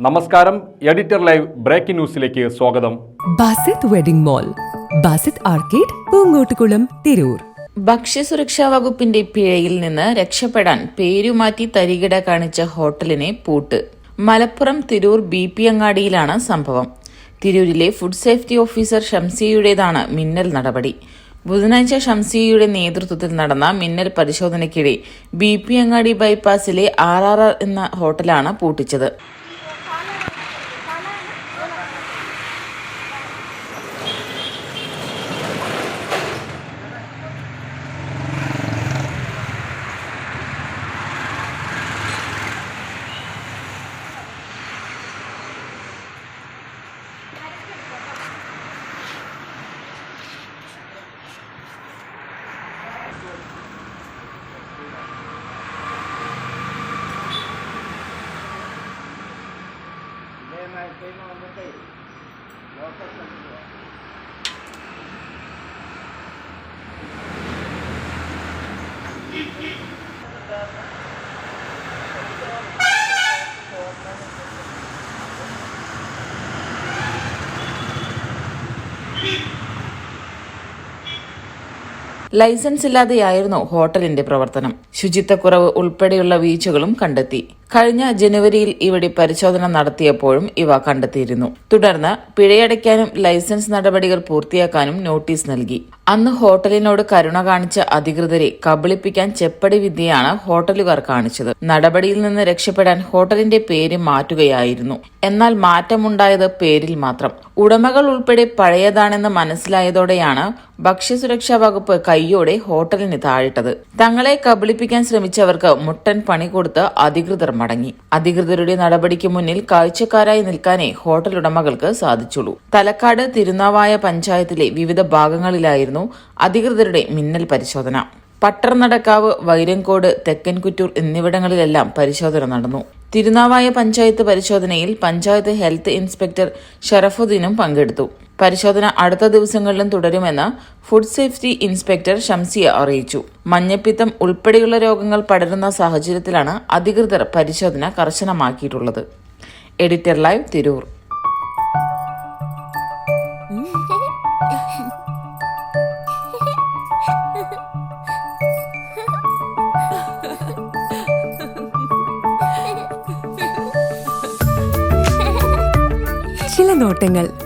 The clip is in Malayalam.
നമസ്കാരം എഡിറ്റർ ലൈവ് ബ്രേക്കിംഗ് ന്യൂസിലേക്ക് സ്വാഗതം. Basith wedding mall Basith arcade Poongottukulam Tirur. ഭക്ഷ്യസുരക്ഷാ വകുപ്പിന്റെ പിഴയിൽ നിന്ന് രക്ഷപ്പെടാൻ പേരുമാറ്റി തരികിട കാണിച്ച ഹോട്ടലിനെ പൂട്ട്. മലപ്പുറം തിരൂർ ബി പി അങ്ങാടിയിലാണ് സംഭവം. തിരൂരിലെ ഫുഡ് സേഫ്റ്റി ഓഫീസർ ഷംസിയുടേതാണ് മിന്നൽ നടപടി. ബുധനാഴ്ച ഷംസിയയുടെ നേതൃത്വത്തിൽ നടന്ന മിന്നൽ പരിശോധനയ്ക്കിടെ ബി പി അങ്ങാടി ബൈപ്പാസിലെ ആർ ആർ ആർ എന്ന ഹോട്ടലാണ് പൂട്ടിച്ചത്. ലൈസൻസ് ഇല്ലാതെയായിരുന്നു ഹോട്ടലിന്റെ പ്രവർത്തനം. ശുചിത്വക്കുറവ് ഉൾപ്പെടെയുള്ള വീഴ്ചകളും കണ്ടെത്തി. കഴിഞ്ഞ ജനുവരിയിൽ ഇവിടെ പരിശോധന നടത്തിയപ്പോഴും ഇവ കണ്ടെത്തിയിരുന്നു. തുടർന്ന് പിഴയടയ്ക്കാനും ലൈസൻസ് നടപടികൾ പൂർത്തിയാക്കാനും നോട്ടീസ് നൽകി. അന്ന് ഹോട്ടലിനോട് കരുണ കാണിച്ച അധികൃതരെ കബളിപ്പിക്കാൻ ചെപ്പടി വിദ്യയാണ് ഹോട്ടലുകാർ കാണിച്ചത്. നടപടിയിൽ നിന്ന് രക്ഷപ്പെടാൻ ഹോട്ടലിന്റെ പേര് മാറ്റുകയായിരുന്നു. എന്നാൽ മാറ്റമുണ്ടായത് പേരിൽ മാത്രം. ഉടമകൾ ഉൾപ്പെടെ പഴയതാണെന്ന് മനസ്സിലായതോടെയാണ് ഭക്ഷ്യസുരക്ഷാ വകുപ്പ് കൈയോടെ ഹോട്ടലിന് താഴിട്ടത്. തങ്ങളെ കബളിപ്പിക്കാൻ ശ്രമിച്ചവർക്ക് മുട്ടൻ പണി കൊടുത്ത് അധികൃതർ മടങ്ങി. അധികൃതരുടെ നടപടിക്ക് മുന്നിൽ കാഴ്ചക്കാരായി നിൽക്കാനേ ഹോട്ടൽ ഉടമകൾക്ക് സാധിച്ചുള്ളൂ. തലക്കാട് തിരുനാവായ പഞ്ചായത്തിലെ വിവിധ ഭാഗങ്ങളിലായിരുന്നു അധികൃതരുടെ മിന്നൽ പരിശോധന. പട്ടർനടക്കാവ് വൈരങ്കോട് തെക്കൻകുറ്റൂർ എന്നിവിടങ്ങളിലെല്ലാം പരിശോധന നടന്നു. തിരുനാവായ പഞ്ചായത്ത് പരിശോധനയിൽ പഞ്ചായത്ത് ഹെൽത്ത് ഇൻസ്പെക്ടർ ഷറഫുദ്ദീനും പങ്കെടുത്തു. പരിശോധന അടുത്ത ദിവസങ്ങളിലും തുടരുമെന്ന് ഫുഡ് സേഫ്റ്റി ഇൻസ്പെക്ടർ ഷംസിയ അറിയിച്ചു. മഞ്ഞപ്പിത്തം ഉൾപ്പെടെയുള്ള രോഗങ്ങൾ പടരുന്ന സാഹചര്യത്തിലാണ് അധികൃതർ പരിശോധന കർശനമാക്കിയിട്ടുള്ളത്. Editor live Tirur. ചില നോട്ടങ്ങൾ